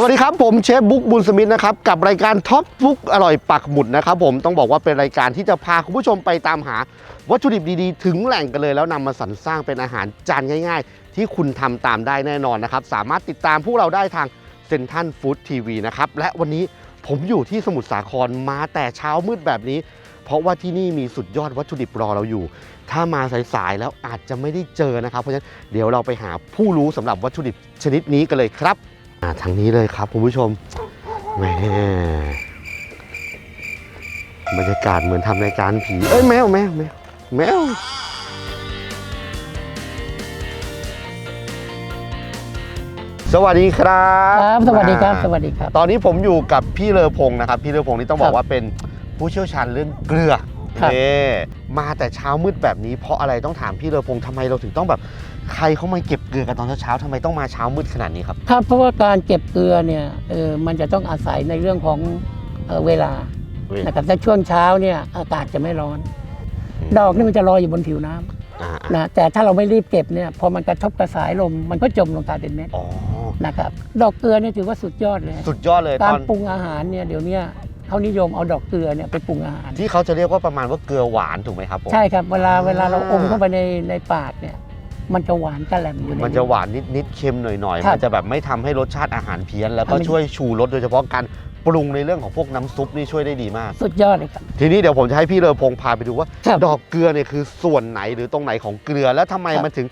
สวัสดีครับผมเชฟบุ๊กบุญสมิธนะครับกับรายการท็อปบุ๊กอร่อยปักหมุดนะครับผมต้องบอกว่าเป็นรายการที่จะพาคุณผู้ชมไปตามหา วัตถุดิบดีๆ ถึงแหล่งกันเลย แล้วนำมาสรรสร้างเป็นอาหารจานง่าย ๆ ที่คุณทำตามได้แน่นอนนะครับสามารถติดตามพวกเราได้ทางเซนทันฟู้ดทีวีนะครับและวันนี้ผมอยู่ที่สมุทรสาครมาแต่เช้ามืดแบบนี้ เพราะว่าที่นี่มีสุดยอดวัตถุดิบรอเราอยู่ ถ้ามาสายๆแล้วอาจจะไม่ได้เจอนะครับเพราะฉะนั้นเดี๋ยวเราไปหาผู้รู้สำหรับวัตถุดิบชนิดนี้กันเลยครับ ทางนี้เลยครับคุณผู้ชมแหมบรรยากาศเหมือนทำรายการผีเอ้ยแมวแมวแมวแมวสวัสดีครับครับ สวัสดีครับอ่าสวัสดีครับ ตอนนี้ผมอยู่กับพี่เลอพงศ์นะครับ พี่เลอพงศ์นี่ต้องบอครักบว่าเป็นผู้เชี่ยวชาญเรื่องเกลือครับนี่มาแต่เช้ามืดแบบนี้เพราะอะไรต้องถามพี่เลอพงศ์ทำไมเราถึงต้องแบบ ใครเขามาเก็บเกลือกันตอนเช้าๆทำไมต้องมาเช้ามืดขนาดนี้ครับ ครับเพราะว่าการเก็บเกลือเนี่ยเออมันจะต้องอาศัยในเรื่องของเอ่อเวลาเว้ยนะครับถ้าช่วงเช้าเนี่ยอากาศจะไม่ร้อนดอกนี่มันจะลอยอยู่บนผิวน้ำอ่านะแต่ถ้าเราไม่รีบเก็บเนี่ยพอมันกระทบกระสายลมมันก็จมลงกลายเป็นเม็ดอ๋อ นะครับดอกเกลือเนี่ยถือว่าสุดยอดเลย สุดยอดเลยกาตรอนปรุงอาหารเนี่ยเดี๋ยวเนี้เขานิยมเอาดอกเกลือเนี่ยไปปรุงอาหาร ที่เขาจะเรียกว่าประมาณว่าเกลือหวานถูกไหมครับผม ใช่ครับเวลาอ่าเวลาเราอมเข้าไปในในปากเนี่ย มันจะหวานกระแหลมอยู่ในมันจะหวานนิดๆเค็มหน่อยครัๆบมันจะแบบไม่ทำให้รสชาติอาหารเพี้ยน แล้วก็ทำให้ช่วยชูรสโดยเฉพาะการปรุงในเรื่องของพวกน้ำซุปนี่ช่วยได้ดีมาก สุดยอดเลยครับ ทีนี้เดี๋ยวผมจะให้พี่เลอพงษ์พาไปดูว่าครับดอกเกลือเนี่ยคือส่วนไหนหรือตรงไหนของเกลือแล้วทำไมครับมันถึง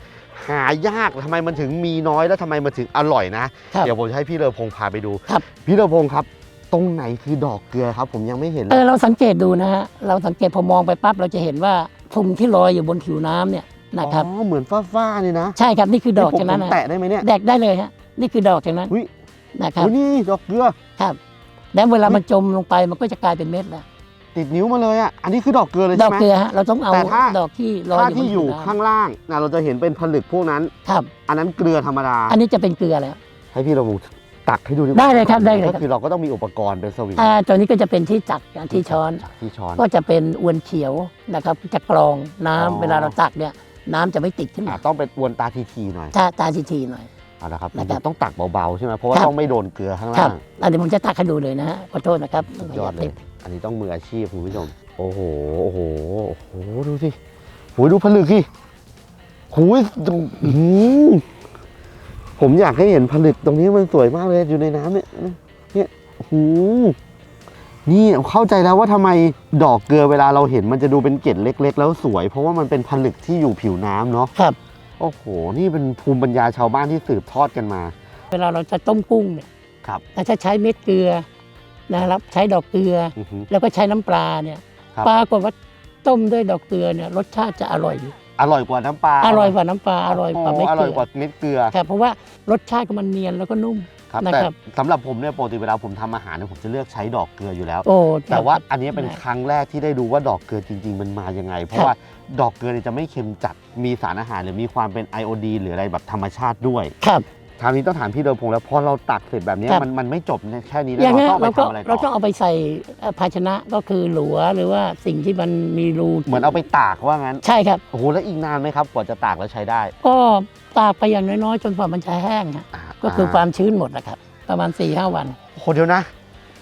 หายากทำไมมันถึงมีน้อยแล้วทำไมมันถึงอร่อยนะครับเดี๋ยวผมจะให้พี่เลอพงษ์พาไปดูครับพี่เลอพงษ์ครับตรงไหนคือดอกเกลือครับผมยังไม่เห็นเลเอยอเราสังเกตดูนะฮะเราสังเกตพอมองไปปั๊บเราจะเห็นว่าพุงที่ลอยอยู่บนผิวน้ำเนี่ย นะครับอ๋อเหมือนฟ้าๆนี่นะใช่ครับนี่คือดอกนี่ผมจากนั้นผมนะแตะได้ไหมเนี่ยแดกได้เลยฮะนี่คือดอกจากนั้นอุ๊ยนะครับโอ้นี่ดอกเกลือครับ แล้วเวลามันจมลงไปมันก็จะกลายเป็นเม็ดแล้วติดนิ้วมาเลยอะอันนี้คือดอกเกลือเลยดใช่อกไหมเกลือฮะเราต้องเอาแต่ถ้าดอกที่ลอยถ้าอยู่บนที่ผิอยู่วน้ข้างล่างนะเราจะเห็นเป็นผลึกพวกนั้นำครับ อันนั้นเกลือธรรมดา อันนี้จะเป็นเกลือแล้ว ให้พี่เลอพงษ์ตักให้ดูดีกว่าได้เลยครับได้เลยครับก็คือเราก็ต้องมีอุปกรณ์เป็นสวิงอ่าตัวนี้ก็จะเป็นที่จักรที่ช้อนที่ช้อนก็จะเป็นอวนเขียวนะครับจะกรองน้ำอ๋อเวลาเราตักเนี่ย น้ำจะไม่ติดขึ้นอะมาต้องเป็นอวนตาทีๆหน่อยตาตาทีๆหน่อย เอาละครับนะครับ ต้องตักเบาๆใช่ไหมเพราะว่าครับต้องไม่โดนเกลือข้างครัล่าบง อันนี้ผมจะตักให้ดูเลยนะฮะขอโทษนะครับสุดยอดเลย อันนี้ต้องมืออาชีพคุณผู้ชม โอ้โห โอ้โห โอ้โห ดูสิโหดูผลึกสิหูยตรงอื้อหือผมอยากให้เห็นผลึกตรงนี้มันสวยมากเลยอยู่ในน้ำเนี่ย เนี่ยหู นี่เข้าใจแล้วว่าทำไมดอกเกลือเวลาเราเห็นมันจะดูเป็นเกล็ดเล็ก ๆ แล้วสวย เพราะว่ามันเป็นผลึกที่อยู่ผิวน้ำเนาะครับโอ้โห นี่เป็นภูมิปัญญาชาวบ้านที่สืบทอดกันมา เวลาเราจะต้มกุ้งเนี่ยครับเราจะใช้เม็ดเกลือนะครับใช้ดอกเกลืออือหือแล้วก็ใช้น้ำปลาเนี่ยครับปลากฏว่าต้มด้วยดอกเกลือเนี่ยรสชาติจะอร่อยอร่อยกว่าน้ำปลา อร่อยกว่าน้ำปลา อร่อยกว่าโเม็ดอเกร่ลือยอกว่าเม็ดเกลือครับเพราะว่ารสชาติของมันเนียนแล้วก็นุ่ม ครับนะแต่ครับ สำหรับผมเนี่ยปกติเวลาผมทำอาหารเนี่ยผมจะเลือกใช้ดอกเกลืออยู่แล้ว โอ้ แต่ว่าอันนี้เป็นได้ครั้งแรกที่ได้ดูว่าดอกเกลือจริง ๆ มันมายังไง เพราะครับว่าดอกเกลือเนี่ยจะไม่เค็มจัดมีสารอาหารหรือมีความเป็นไอโอดีนหรืออะไรแบบธรรมชาติด้วยครับคราวนี้ต้องถามพี่เดิมพงษ์แล้วพอเราตักเสร็จแบบเนี้ยครับ มันมันไม่จบแค่นี้อแล้วย่างเราเงี้ยต้องเอาไปเราก็ทำอะไรเราต้ต่องอเอาไปใส่เอ่อภาชนะก็คือหลัวหรือว่าสิ่งที่มันมีรูเหมือนเอาไปตากว่างั้นใช่ครับ โอ้โหแล้วอีกนานไหมครับกว่าจะตากแล้วใช้ได้ก็ตากไปอย่างน้อยๆจนกว่ามันจะแห้งฮะอ่า ก็คือความชื้นหมดนะครับ ประมาณ4ี่ห้าวันโอ้โหเดี๋ยวนะ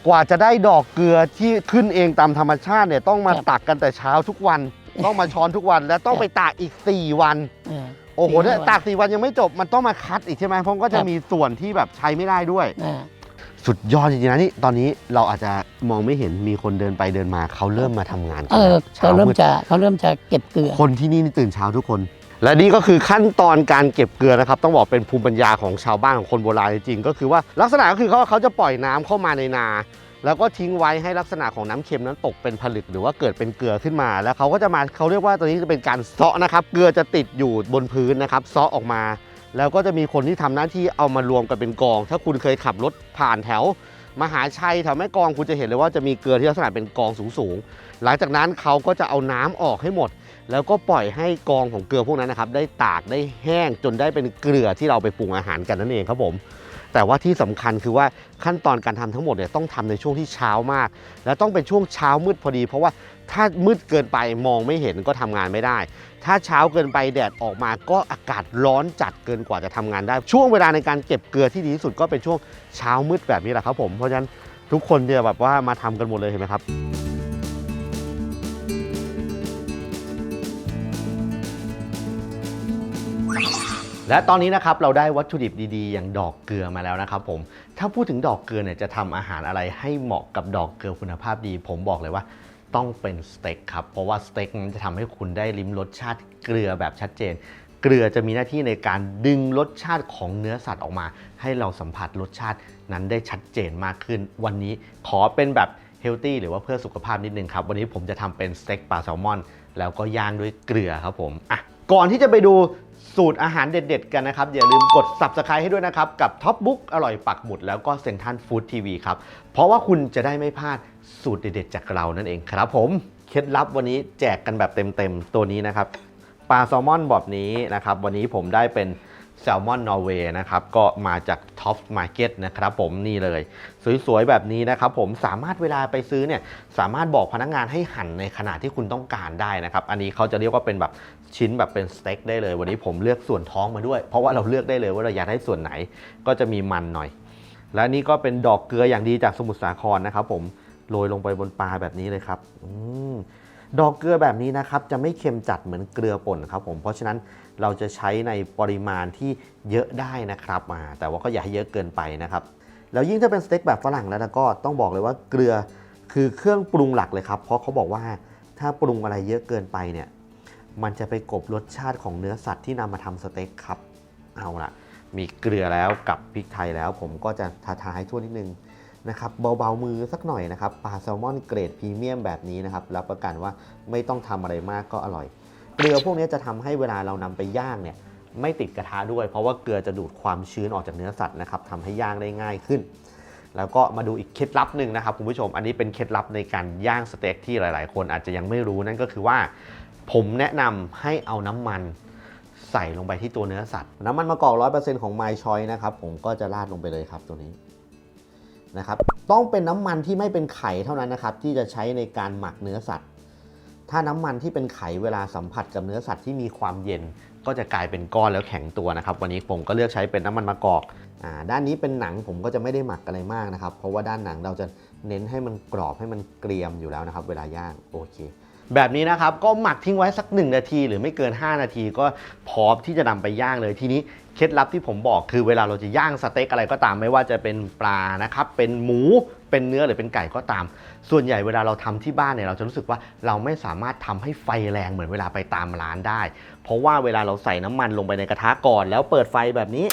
กว่าจะได้ดอกเกลือที่ขึ้นเองตามธรรมชาติเนี่ยต้องมาครับตักกันแต่เช้าทุกวัน ต้องมาช้อนทุกวันและต้องครับไปตากอีก 4 วันเออโอ้โหสี่เนี่ยห้าวันตากสี่วันยังไม่จบมันต้องมาคัดอีกใช่ไหมเพราะมันก็จะครับมีส่วนที่แบบใช้ไม่ได้ด้วยอ่าสุดยอดจริงๆนะนี่ตอนนี้เราอาจจะมองไม่เห็นมีคนเดินไปเดินมาเขาเริ่มมาทำงานกัเอนอแล้วเขาเริ่มช้จะเขาเริ่มจะเก็บเกลือ คนที่นี่นี่ตื่นเช้าทุกคน และนี่ก็คือขั้นตอนการเก็บเกลือนะครับ ต้องบอกเป็นภูมิปัญญาของชาวบ้านของคนโบราณจริงๆก็คือว่าลักษณะก็คือเขาเขาจะปล่อยน้ำเข้ามาในนา แล้วก็ทิ้งไว้ให้ลักษณะของน้ำเค็มนั้นตกเป็นผลึกหรือว่าเกิดเป็นเกลือขึ้นมา แล้วเขาก็จะมาเขาเรียกว่าตัวนี้จะเป็นการเซาะนะครับ เกลือจะติดอยู่บนพื้นนะครับเซาะออกมา แล้วก็จะมีคนที่ทำหน้าที่เอามารวมกันเป็นกอง ถ้าคุณเคยขับรถผ่านแถวมหาชัยแถวแม่กองคุณจะเห็นเลยว่าจะมีเกลือที่ลักษณะเป็นกองสูงๆ หลังจากนั้นเขาก็จะเอาน้ำออกให้หมด แล้วก็ปล่อยให้กองของเกลือพวกนั้นนะครับ ได้ตากได้แห้งจนได้เป็นเกลือที่เราไปปรุงอาหารกันนั่นเองครับผม แต่ว่าที่สำคัญคือว่าขั้นตอนการทำทั้งหมดเนี่ยต้องทำในช่วงที่เช้ามาก และต้องเป็นช่วงเช้ามืดพอดี เพราะว่าถ้ามืดเกินไปมองไม่เห็นก็ทำงานไม่ได้ ถ้าเช้าเกินไปแดดออกมาก็อากาศร้อนจัดเกินกว่าจะทำงานได้ ช่วงเวลาในการเก็บเกลือที่ดีที่สุดก็เป็นช่วงเช้ามืดแบบนี้แหละครับผมเพราะฉะนั้นทุกคนเนี่ยแบบว่ามาทำกันหมดเลยเห็นไหมครับ และตอนนี้นะครับเราได้วัตถุดิบดีๆ อย่างดอกเกลือมาแล้วนะครับผมถ้าพูดถึงดอกเกลือเนี่ยจะทำอาหารอะไรให้เหมาะกับดอกเกลือคุณภาพดี ผมบอกเลยว่าต้องเป็นสเต็กครับเพราะว่าสเต็กนั้นจะทำให้คุณได้ลิ้มรสชาติเกลือแบบชัดเจน เกลือจะมีหน้าที่ในการดึงรสชาติของเนื้อสัตว์ออกมา ให้เราสัมผัสรสชาตินั้นได้ชัดเจนมากขึ้น วันนี้ขอเป็นแบบเฮลตี้หรือว่าเพื่อสุขภาพนิดนึงครับ วันนี้ผมจะทำเป็นสเต็กปลาแซลมอน แล้วก็ย่างด้วยเกลือครับผมอะ ก่อนที่จะไปดูสูตรอาหารเด็ด ๆ กันนะครับ อย่าลืมกด subscribe ให้ด้วยนะครับ กับท็อปบุ๊กอร่อยปักหมุด แล้วก็เซนทันฟู้ดทีวีครับ เพราะว่าคุณจะได้ไม่พลาดสูตรเด็ด ๆ จากเรานั่นเองครับผม เคล็ดลับวันนี้แจกกันแบบเต็ม ๆ ตัวนี้นะครับปลาแซลมอนแบบนี้นะครับ วันนี้ผมได้เป็น แซลมอนนอร์เวย์นะครับก็มาจากท็อปมาร์เก็ตนะครับผมนี่เลย สวยๆ แบบนี้นะครับผมสามารถเวลาไปซื้อเนี่ยสามารถบอกพนักงานให้หั่นในขนาดที่คุณต้องการได้นะครับอันนี้เขาจะเรียกว่าเป็นแบบชิ้นแบบเป็นสเต็กได้เลย วันนี้ผมเลือกส่วนท้องมาด้วย เพราะว่าเราเลือกได้เลยว่าเราอยากได้ส่วนไหนก็จะมีมันหน่อย และนี่ก็เป็นดอกเกลืออย่างดีจากสมุทรสาครนะครับผมโรยลงไปบนปลาแบบนี้เลยครับอดอกเกลือแบบนี้นะครับจะไม่เค็มจัดเหมือนเกลือป่นครับผมเพราะฉะนั้น เราจะใช้ในปริมาณที่เยอะได้นะครับอ่าแต่ว่าก็อย่าให้เยอะเกินไปนะครับ แล้วยิ่งถ้าเป็นสเต็กแบบฝรั่งแล้วก็ต้องบอกเลยว่าเกลือคือเครื่องปรุงหลักเลยครับ เพราะเขาบอกว่าถ้าปรุงอะไรเยอะเกินไปเนี่ยมันจะไปกบรสชาติของเนื้อสัตว์ที่นำมาทำสเต็กครับ เอาละมีเกลือแล้วกับพริกไทยแล้ว ผมก็จะทาทาให้ทั่วนิดนึงนะครับเบาๆมือสักหน่อยนะครับปลาแซลมอนเกรดพรีเมียมแบบนี้นะครับรับประกันว่าไม่ต้องทำอะไรมากก็อร่อย เกลือพวกนี้จะทำให้เวลาเรานำไปย่างเนี่ยไม่ติดกระทะด้วย เพราะว่าเกลือจะดูดความชื้นออกจากเนื้อสัตว์นะครับทำให้ย่างได้ง่ายขึ้น แล้วก็มาดูอีกเคล็ดลับหนึ่งนะครับคุณผู้ชม อันนี้เป็นเคล็ดลับในการย่างสเต็กที่หลาย ๆ คนอาจจะยังไม่รู้นั่นก็คือว่า ผมแนะนำให้เอาน้ำมันใส่ลงไปที่ตัวเนื้อสัตว์ น้ำมันมะกอก100%ของ My Choice นะครับผมก็จะราดลงไปเลยครับตัวนี้นะครับต้องเป็นน้ำมันที่ไม่เป็นไข่เท่านั้นนะครับที่จะใช้ในการหมักเนื้อสัตว์ ถ้าน้ำมันที่เป็นไข่เวลาสัมผัสกับเนื้อสัตว์ที่มีความเย็น ก็จะกลายเป็นก้อนแล้วแข็งตัวนะครับ วันนี้ผมก็เลือกใช้เป็นน้ำมันมะกอกอ่าด้านนี้เป็นหนังผมก็จะไม่ได้หมักอะไรมากนะครับ เพราะว่าด้านหนังเราจะเน้นให้มันกรอบให้มันเกรียมอยู่แล้วนะครับ เวลาย่างโอเค แบบนี้นะครับก็หมักทิ้งไว้สัก 1 นาที หรือไม่เกิน 5 นาทีก็พร้อมที่จะนำไปย่างเลยทีนี้ เคล็ดลับที่ผมบอกคือเวลาเราจะย่างสเต็กอะไรก็ตามไม่ว่าจะเป็นปลานะครับเป็นหมูเป็นเนื้อหรือเป็นไก่ก็ตาม ส่วนใหญ่เวลาเราทำที่บ้านเนี่ยเราจะรู้สึกว่าเราไม่สามารถทำให้ไฟแรงเหมือนเวลาไปตามร้านได้ เพราะว่าเวลาเราใส่น้ำมันลงไปในกระทะก่อน แล้วเปิดไฟแบบนี้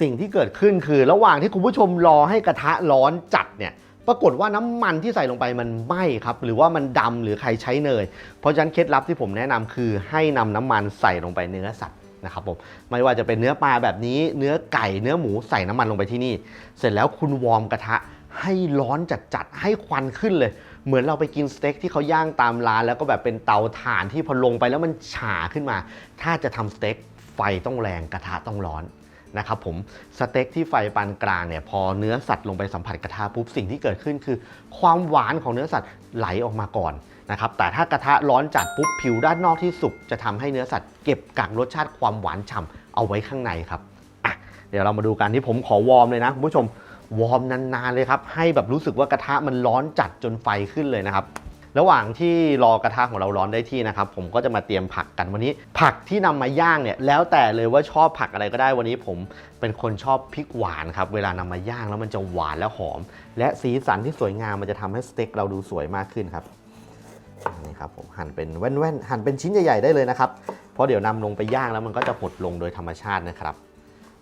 สิ่งที่เกิดขึ้นคือ ระหว่างที่คุณผู้ชมรอให้กระทะร้อนจัดเนี่ยปรากฏว่าน้ำมันที่ใส่ลงไปมันไหม้ครับ หรือว่ามันดำหรือใครใช้เนย เพราะฉะนั้นเคล็ดลับที่ผมแนะนำคือให้นำน้ำมันใส่ลงไปเนื้อสัตว์ นะครับผมไม่ว่าจะเป็นเนื้อปลาแบบนี้เนื้อไก่เนื้อหมูใส่น้ำมันลงไปที่นี่ เสร็จแล้วคุณวอร์มกระทะให้ร้อนจัดๆให้ควันขึ้นเลย เหมือนเราไปกินสเต็กที่เขาย่างตามร้าน แล้วก็แบบเป็นเตาถ่านที่พอลงไปแล้วมันฉาขึ้นมา ถ้าจะทำสเต็กไฟต้องแรงกระทะต้องร้อนนะครับผมสเต็กที่ไฟปานกลางเนี่ยพอเนื้อสัตว์ลงไปสัมผัสกระทะปุ๊บสิ่งที่เกิดขึ้นคือ ความหวานของเนื้อสัตว์ไหลออกมาก่อน นะครับแต่ถ้ากระทะร้อนจัดปุ๊บผิวด้านนอกที่สุกจะทำให้เนื้อสัตว์เก็บกักรสชาติความหวานฉ่ำเอาไว้ข้างในครับอะเดี๋ยวเรามาดูกันที่ผมขอวอร์มเลยนะคุณผู้ชมวอร์มนานๆเลยครับให้แบบรู้สึกว่ากระทะมันร้อนจัดจนไฟขึ้นเลยนะครับระหว่างที่รอกระทะของเราร้อนได้ที่นะครับผมก็จะมาเตรียมผักกันวันนี้ ผักที่นำมาย่างเนี่ยแล้วแต่เลยว่าชอบผักอะไรก็ได้วันนี้ผมเป็นคนชอบพริกหวานครับเวลานำมาย่างแล้วมันจะหวานและหอม และสีสันที่สวยงามมันจะทำให้สเต็กเราดูสวยมากขึ้นครับ นี่ครับผมหั่นเป็นแว่นๆหั่นเป็นชิ้นใหญ่ๆได้เลยนะครับ เพราะเดี๋ยวนำลงไปย่างแล้วมันก็จะหดลงโดยธรรมชาตินะครับ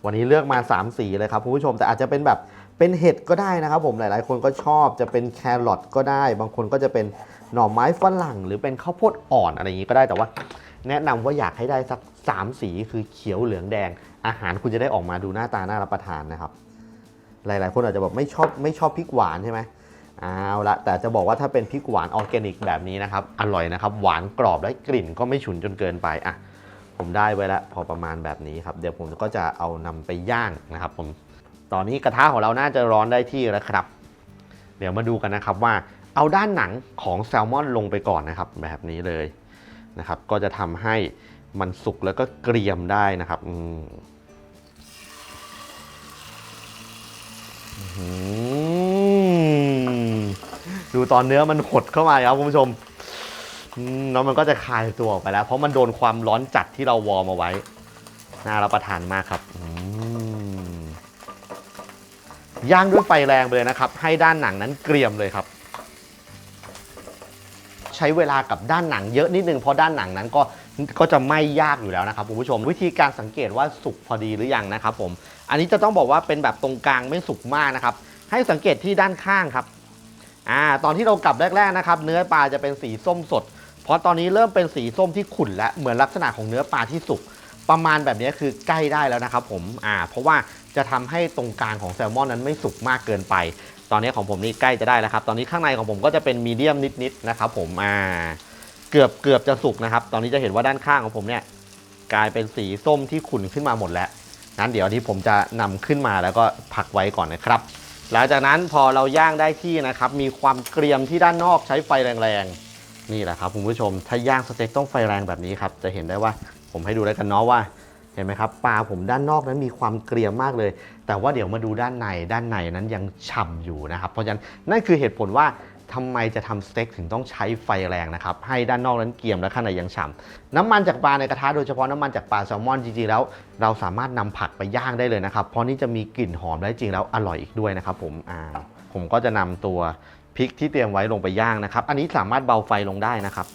วันนี้เลือกมา 3 สีเลยครับคุณผู้ชมแต่อาจจะเป็นแบบเป็นเห็ดก็ได้นะครับ ผมหลายๆ คนก็ชอบจะเป็นแครอทก็ได้ บางคนก็จะเป็นหน่อไม้ฝรั่ง หรือเป็นข้าวโพดอ่อนอะไรอย่างนี้ก็ได้แต่ว่า แนะนำว่าอยากให้ได้สัก 3 สีคือเขียวเหลืองแดง อาหารคุณจะได้ออกมาดูหน้าตาน่ารับประทานนะครับ หลายๆ คนอาจจะแบบไม่ชอบไม่ชอบพริกหวานใช่ไหม เอาละแต่จะบอกว่าถ้าเป็นพริกหวานออร์แกนิกแบบนี้นะครับอร่อยนะครับหวานกรอบและกลิ่นก็ไม่ฉุนจนเกินไปอะผมได้ไว้แล้วพอประมาณแบบนี้ครับ เดี๋ยวผมก็จะเอานำไปย่างนะครับผมตอนนี้กระทะของเราน่าจะร้อนได้ที่แล้วครับ เดี๋ยวมาดูกันนะครับว่าเอาด้านหนังของแซลมอนลงไปก่อนนะครับ แบบนี้เลยนะครับ ก็จะทำให้มันสุกแล้วก็เกรียมได้นะครับอืม ดูตอนเนื้อมันหดเข้ามาครับคุณผู้ชมแล้วมันก็จะคลายตัวออกไปแล้ว เพราะมันโดนความร้อนจัดที่เราวอร์มเอาไว้ น่ารับประทานมากครับย่างด้วยไฟแรงไปเลยนะครับ ให้ด้านหนังนั้นเกรียมเลยครับ ใช้เวลากับด้านหนังเยอะนิดนึงเพราะด้านหนังนั้นก็ก็จะไม่ยากอยู่แล้วนะครับคุณผู้ชม วิธีการสังเกตว่าสุกพอดีหรือยังนะครับผม อันนี้จะต้องบอกว่าเป็นแบบตรงกลางไม่สุกมากนะครับ ให้สังเกตที่ด้านข้างครับ อ่าตอนที่เรากลับแรกๆนะครับเนื้อปลาจะเป็นสีส้มสด เพราะตอนนี้เริ่มเป็นสีส้มที่ขุ่นและเหมือนลักษณะของเนื้อปลาที่สุกประมาณแบบนี้คือใกล้ได้แล้วนะครับผมอ่าเพราะว่าจะทำให้ตรงกลางของแซลมอนนั้นไม่สุกมากเกินไป ตอนนี้ของผมนี่ใกล้จะได้แล้วครับตอนนี้ข้างในของผมก็จะเป็นมีเดียมนิดๆนะครับผมอ่าเกือบเกือบจะสุกนะครับตอนนี้จะเห็นว่าด้านข้างของผมเนี่ยกลายเป็นสีส้มที่ขุ่นขึ้นมาหมดแล้วนั้นเดี๋ยวนี้ผมจะนำขึ้นมาแล้วก็พักไว้ก่อนนะครับ หลังจากนั้นพอเราย่างได้ที่นะครับ มีความเกรียมที่ด้านนอกใช้ไฟแรงๆ นี่แหละครับคุณผู้ชม ถ้าย่างสเต็กต้องไฟแรงแบบนี้ครับ จะเห็นได้ว่าผมให้ดูได้กันเนาะว่า เห็นไหมครับปลาผมด้านนอกนั้นมีความเกรียมมากเลย แต่ว่าเดี๋ยวมาดูด้านใน ด้านในนั้นยังฉ่ำอยู่นะครับ เพราะฉะนั้นนั่นคือเหตุผลว่า ทำไมจะทำสเต็กถึงต้องใช้ไฟแรงนะครับ ให้ด้านนอกนั้นเกรียมและข้างในยังฉ่ำน้ำมันจากปลาในกระทะโดยเฉพาะน้ำมันจากปลาแซลมอนจริงๆแล้ว เราสามารถนำผักไปย่างได้เลยนะครับ เพราะนี่จะมีกลิ่นหอมและจริงแล้วอร่อยอีกด้วยนะครับผมอ่าผมก็จะนำตัวพริกที่เตรียมไว้ลงไปย่างนะครับ อันนี้สามารถเบาไฟลงได้นะครับ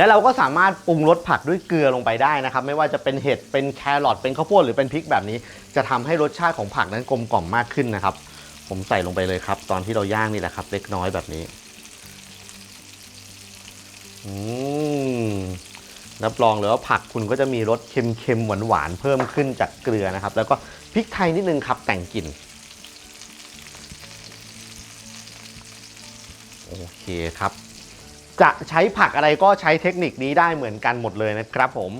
และเราก็สามารถปรุงรสผักด้วยเกลือลงไปได้นะครับ ไม่ว่าจะเป็นเห็ดเป็นแครอทเป็นข้าวโพดหรือเป็นพริกแบบนี้ จะทำให้รสชาติของผักนั้นกลมกล่อมมากขึ้นนะครับ ผมใส่ลงไปเลยครับ ตอนที่เราย่างนี่แหละครับ เล็กน้อยแบบนี้อืมรับรองเลยว่าผักคุณก็จะมีรสเค็มๆหวานๆเพิ่มขึ้นจากเกลือนะครับ แล้วก็พริกไทยนิดนึงครับแต่งกลิ่นโอเคครับ จะใช้ผักอะไรก็ใช้เทคนิคนี้ได้เหมือนกันหมดเลยนะครับผม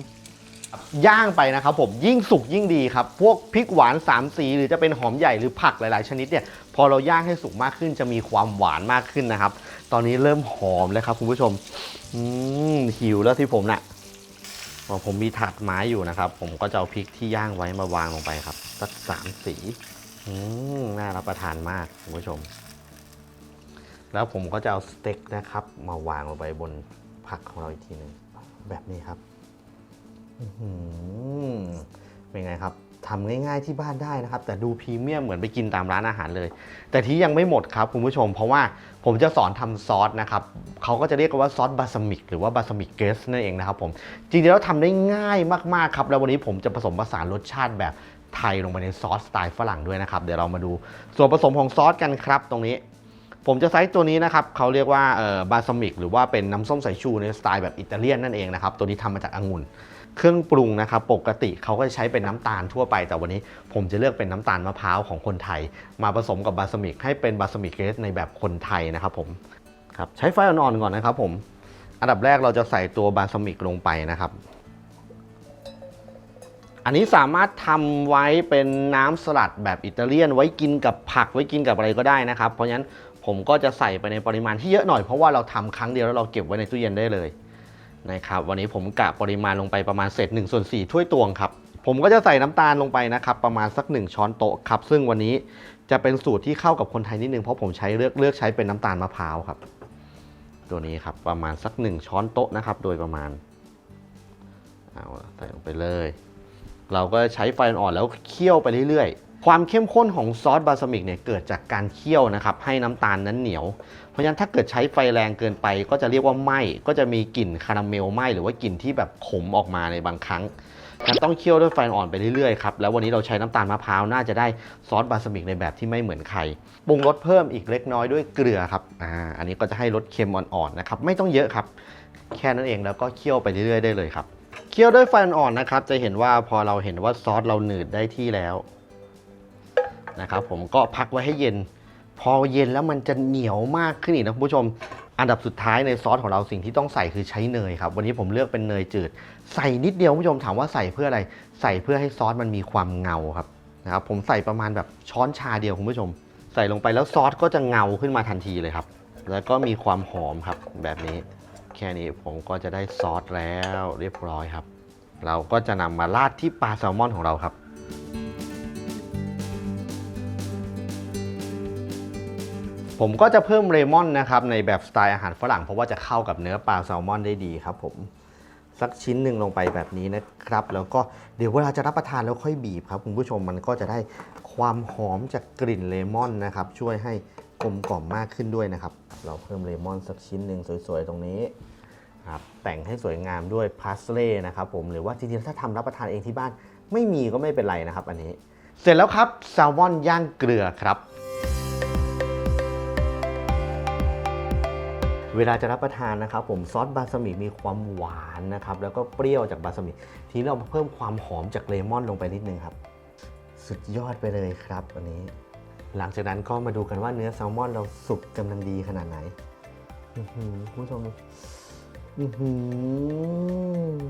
ย่างไปนะครับผมยิ่งสุกยิ่งดีครับ พวกพริกหวานสามสีหรือจะเป็นหอมใหญ่หรือผักหลาย ๆ ชนิดเนี่ยพอเราย่างให้สุกมากขึ้นจะมีความหวานมากขึ้นนะครับ ตอนนี้เริ่มหอมแล้วครับคุณผู้ชมอืมหิวแล้วที่ผมนะ่ะผมมีถาดไม้อยู่นะครับ ผมก็จะเอาพริกที่ย่างไว้มาวางลงไปครับสักสามสีอืมน่ารับประทานมากคุณผู้ชม แล้วผมก็จะเอาสเต็กนะครับ มาวางลงไปบนผักของเราอีกทีหนึ่งแบบนี้ครับอือหือเป็นไงครับทำง่ายๆที่บ้านได้นะครับ แต่ดูพรีเมียมเหมือนไปกินตามร้านอาหารเลย แต่ที่ยังไม่หมดครับคุณผู้ชม เพราะว่าผมจะสอนทำซอสนะครับเขาก็จะเรียกว่าซอสบาสมิกหรือว่าบาสมิกเกสนั่นเองนะครับผมจริงๆแล้วทำได้ง่ายมากๆครับ แล้ววันนี้ผมจะผสมผสานรสชาติแบบไทยลงไปในซอสสไตล์ฝรั่งด้วยนะครับ เดี๋ยวเรามาดูส่วนผสมของซอสกันครับตรงนี้ ผมจะใช้ตัวนี้นะครับเขาเรียกว่าบาสมิกหรือว่าเป็นน้ำส้มสายชูในสไตล์แบบอิตาเลียนนั่นเองนะครับ ตัวนี้ทำมาจากองุ่น เครื่องปรุงนะครับ ปกติเขาก็จะใช้เป็นน้ำตาลทั่วไป แต่วันนี้ผมจะเลือกเป็นน้ำตาลมะพร้าวของคนไทย มาผสมกับบาสมิกให้เป็นบาสมิกเกสในแบบคนไทยนะครับผมครับใช้ไฟอ่อนๆก่อนนะครับผมอันดับแรกเราจะใส่ตัวบาสมิกลงไปนะครับอันนี้สามารถทำไว้เป็นน้ำสลัดแบบอิตาเลียน ไว้กินกับผักไว้กินกับอะไรก็ได้นะครับ เพราะฉะนั้น ผมก็จะใส่ไปในปริมาณที่เยอะหน่อยเพราะว่าเราทำครั้งเดียวแล้วเราเก็บไว้ในตู้เย็นได้เลยนะครับวันนี้ผมกะปริมาณลงไปประมาณเศษ1ส่วน4ถ้วยตวงครับผมก็จะใส่น้ำตาลลงไปนะครับประมาณสัก 1 ช้อนโต๊ะครับซึ่งวันนี้จะเป็นสูตรที่เข้ากับคนไทยนิดนึงเพราะผมใช้เลือกเลือกใช้เป็นน้ำตาลมะพร้าวครับ ตัวนี้ครับประมาณสัก 1 ช้อนโต๊ะนะครับโดยประมาณเอาใส่ลงไปเลย เราก็ใช้ไฟอ่อนแล้วเคี่ยวไปเรื่อยๆ ความเข้มข้นของซอสบาสมิกเนี่ยเกิดจากการเคี่ยวนะครับให้น้ำตาลนั้นเหนียว เพราะฉะนั้นถ้าเกิดใช้ไฟแรงเกินไป ก็จะเรียกว่าไหม้ก็จะมีกลิ่นคาราเมลไหม้หรือว่ากลิ่นที่แบบขมออกมาในบางครั้งการต้องเคี่ยวด้วยไฟอ่อนไปเรื่อยๆครับแล้ววันนี้เราใช้น้ำตาลมะพร้าวน่าจะได้ซอสบาสมิกในแบบที่ไม่เหมือนใครปรุงรสเพิ่มอีกเล็กน้อยด้วยเกลือครับอ่าอันนี้ก็จะให้รสเค็มอ่อนๆนะครับไม่ต้องเยอะครับ แค่นั้นเองแล้วก็เคี่ยวไปเรื่อยๆได้เลยครับเคี่ยวด้วยไฟอ่อนนะครับจะเห็นว่าพอเราเห็นว่าซอสเราหนืดได้ที่แล้ว นะครับผมก็พักไว้ให้เย็น พอเย็นแล้วมันจะเหนียวมากขึ้นอีกนะคุณผู้ชม อันดับสุดท้ายในซอสของเราสิ่งที่ต้องใส่คือใช้เนยครับวันนี้ผมเลือกเป็นเนยจืด ใส่นิดเดียวคุณผู้ชมถามว่าใส่เพื่ออะไร ใส่เพื่อให้ซอสมันมีความเงาครับนะครับผมใส่ประมาณแบบช้อนชาเดียวคุณผู้ชม ใส่ลงไปแล้วซอสก็จะเงาขึ้นมาทันทีเลยครับ แล้วก็มีความหอมครับแบบนี้ แค่นี้ผมก็จะได้ซอสแล้วเรียบร้อยครับ เราก็จะนำมาราดที่ปลาแซลมอนของเราครับ ผมก็จะเพิ่มเลมอนนะครับในแบบสไตล์อาหารฝรั่ง เพราะว่าจะเข้ากับเนื้อปลาแซลมอนได้ดีครับผมสักชิ้นหนึ่งลงไปแบบนี้นะครับ แล้วก็เดี๋ยวเวลาจะรับประทานแล้วค่อยบีบครับคุณผู้ชมมันก็จะได้ความหอมจากกลิ่นเลมอนนะครับ ช่วยให้กลมกล่อมมากขึ้นด้วยนะครับ เราเพิ่มเลมอนสักชิ้นหนึ่งสวยๆ ตรงนี้ครับแต่งให้สวยงามด้วยพาสเล่นะครับผมหรือว่าจริงๆถ้าทำรับประทานเองที่บ้าน ไม่มีก็ไม่เป็นไรนะครับ อันนี้ เสร็จแล้วครับแซลมอนย่างเกลือครับ เวลาจะรับประทานนะครับผมซอสบาสมิมีความหวานนะครับแล้วก็เปรี้ยวจากบาสมิทีนี้เราเพิ่มความหอมจากเลมอนลงไปนิดนึงครับ สุดยอดไปเลยครับอันนี้ หลังจากนั้นก็มาดูกันว่าเนื้อแซลมอนเราสุกกำลังดีขนาดไหนอือหือคุณผู้ชมอือหือ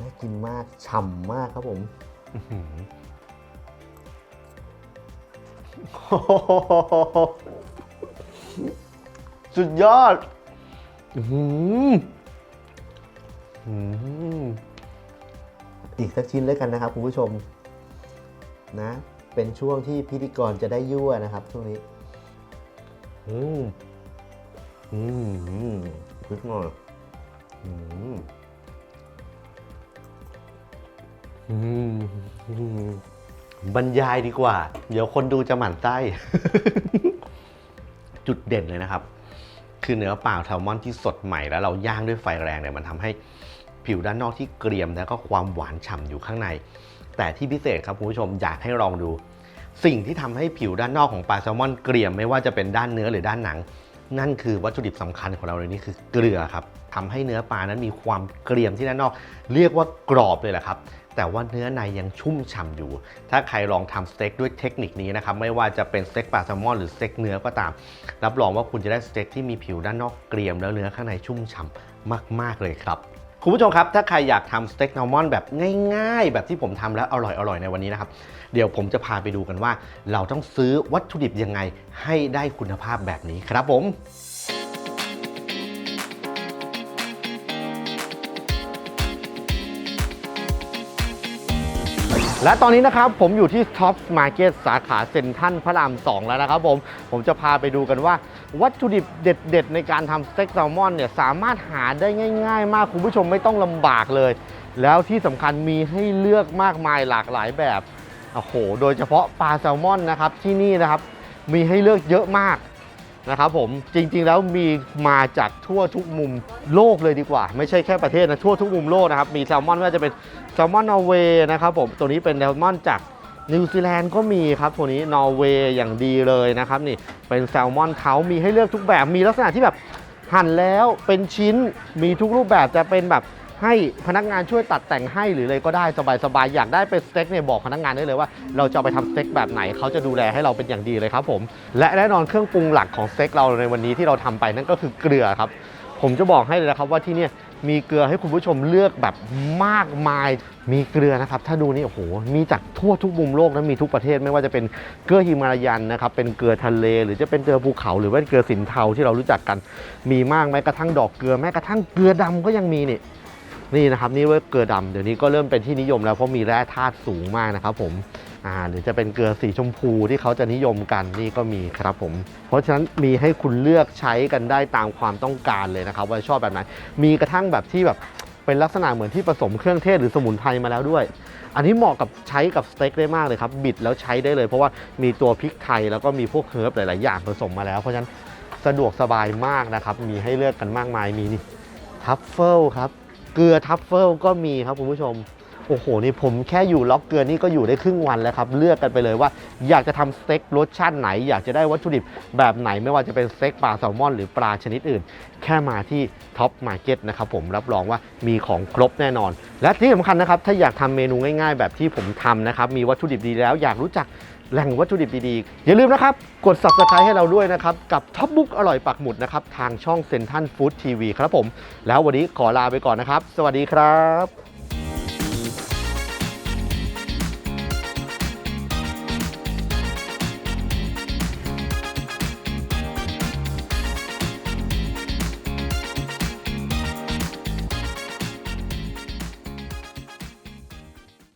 น่ากินมากฉ่ำมากครับผมอื้อหือ สุดยอด อื้อหืออื้อหืออีกสักชิ้นเลยกันนะครับคุณผู้ชมนะ เป็นช่วงที่พิธีกรจะได้ยั่วนะครับช่วงนี้ อืมอืมอืมพริกหน่อยอืมอืมอืมบรรยายดีกว่า เดี๋ยวคนดูจะหมั่นไส้ จุดเด่นเลยนะครับ คือเนื้อเปล่าแซลมอนที่สดใหม่แล้วเราย่างด้วยไฟแรงเนี่ยมันทำให้ผิวด้านนอกที่เกรียมแล้วก็ความหวานฉ่ำอยู่ข้างใน แต่ที่พิเศษครับคุณผู้ชมอยากให้ลองดู สิ่งที่ทำให้ผิวด้านนอกของปลาแซลมอนเกรียมไม่ว่าจะเป็นด้านเนื้อหรือด้านหนัง นั่นคือวัตถุดิบสำคัญของเราเลยนี่คือเกลือครับทำให้เนื้อปลานั้นมีความเกรียมที่ด้านนอก เรียกว่ากรอบเลยแหละครับ แต่ว่าเนื้อในยังชุ่มฉ่ำอยู่ ถ้าใครลองทำสเต็กด้วยเทคนิคนี้นะครับ ไม่ว่าจะเป็นสเต็กปลาแซลมอนหรือสเต็กเนื้อก็ตาม รับรองว่าคุณจะได้สเต็กที่มีผิวด้านนอกเกรียมแล้วเนื้อข้างในชุ่มฉ่ำมาก ๆ เลยครับคุณผู้ชมครับ ถ้าใครอยากทำสเต็กแซลมอนแบบง่าย ๆ แบบที่ผมทำแล้วอร่อยๆในวันนี้นะครับ เดี๋ยวผมจะพาไปดูกันว่า เราต้องซื้อวัตถุดิบยังไงให้ได้คุณภาพแบบนี้ครับผม และตอนนี้นะครับผมอยู่ที่ท็อปมาร์เก็ตสาขาเซ็นทรัลพระราม 2 แล้วนะครับผมผมจะพาไปดูกันว่า วัตถุดิบเด็ด ๆ ในการทำสเต็กแซลมอนเนี่ยสามารถหาได้ง่าย ๆ มากคุณผู้ชมไม่ต้องลำบากเลย แล้วที่สำคัญมีให้เลือกมากมายหลากหลายแบบโอ้โหโดยเฉพาะปลาแซลมอนนะครับที่นี่นะครับมีให้เลือกเยอะมาก นะครับผมจริงๆแล้วมีมาจากทั่วทุกมุมโลกเลยดีกว่า ไม่ใช่แค่ประเทศนะทั่วทุกมุมโลกนะครับมีแซลมอนไม่ว่าจะเป็นแซลมอนนอร์เวย์นะครับผมตัวนี้เป็นแซลมอนจากนิวซีแลนด์ก็มีครับตัวนี้นอร์เวย์อย่างดีเลยนะครับนี่เป็นแซลมอนเขามีให้เลือกทุกแบบมีลักษณะที่แบบหั่นแล้วเป็นชิ้นมีทุกรูปแบบจะเป็นแบบ ให้พนักงานช่วยตัดแต่งให้หรืออะไรก็ได้สบายๆอยากได้เป็นสเต็กเนี่ยบอกพนักงานได้เลยว่าเราจะาไปทำสเต็กแบบไหนเขาจะดูแลให้เราเป็นอย่างดีเลยครับผมและแน่นอนเครื่องปรุงหลักของสเต็กเราในวันนี้ที่เราทำไปนั่นก็คือเกลือครับผมจะบอกให้เลยนะครับว่าที่เนี่ยมีเกลือให้คุณผู้ชมเลือกแบบมากมาย มีเกลือนะครับ ถ้าดูนี่โอ้โห มีจากทั่วทุกมุมโลกนะมีทุกประเทศไม่ว่าจะเป็นเกลือฮิมาลายันนะครับ เป็นเกลือทะเล หรือจะเป็นเกลือภูเขาหรือว่าเกลือสินเทาที่เรารู้จักกัน มีมากแม้กระทั่งดอกเกลือแม้กระทั่งเกลือดำก็ยังมีนี่ นี่นะครับนี่ว่าเกลือดำเดี๋ยวนี้ก็เริ่มเป็นที่นิยมแล้วเพราะมีแร่ธาตุสูงมากนะครับผมอ่าหรือจะเป็นเกลือสีชมพูที่เขาจะนิยมกันนี่ก็มีครับผม เพราะฉะนั้นมีให้คุณเลือกใช้กันได้ตามความต้องการเลยนะครับว่าชอบแบบไหนมีกระทั่งแบบที่แบบเป็นลักษณะเหมือนที่ผสมเครื่องเทศหรือสมุนไพรมาแล้วด้วย อันนี้เหมาะกับใช้กับสเต็กได้มากเลยครับ บิดแล้วใช้ได้เลย เพราะว่ามีตัวพริกไทยแล้วก็มีพวกเฮิร์บหลาย ๆ อย่างผสมมาแล้ว เพราะฉะนั้นสะดวกสบายมากนะครับ มีให้เลือกกันมากมายมีนี่ทัฟเฟิลครับ เกลือทัฟเฟิลก็มีครับคุณผู้ชม โอ้โห นี่ผมแค่อยู่ล็อกเกลือนี่ก็อยู่ได้ครึ่งวันแล้วครับ เลือกกันไปเลยว่าอยากจะทำสเต็กรสชาติไหน อยากจะได้วัตถุดิบแบบไหนไม่ว่าจะเป็นสเต็กปลาแซลมอนหรือปลาชนิดอื่น แค่มาที่ท็อปมาร์เก็ตนะครับผมรับรองว่ามีของครบแน่นอน และที่สำคัญนะครับถ้าอยากทำเมนูง่าย ๆ แบบที่ผมทำนะครับมีวัตถุดิบดีแล้วอยากรู้จัก แหล่งวัตถุดิบดีๆ อย่าลืมนะครับ กด subscribe ให้เราด้วยนะครับ กับท็อปบุ๊กอร่อยปักหมุดนะครับ ทางช่องเซนทันฟู้ดทีวีครับผม แล้ววันนี้ขอลาไปก่อนนะครับ สวัสดีครับ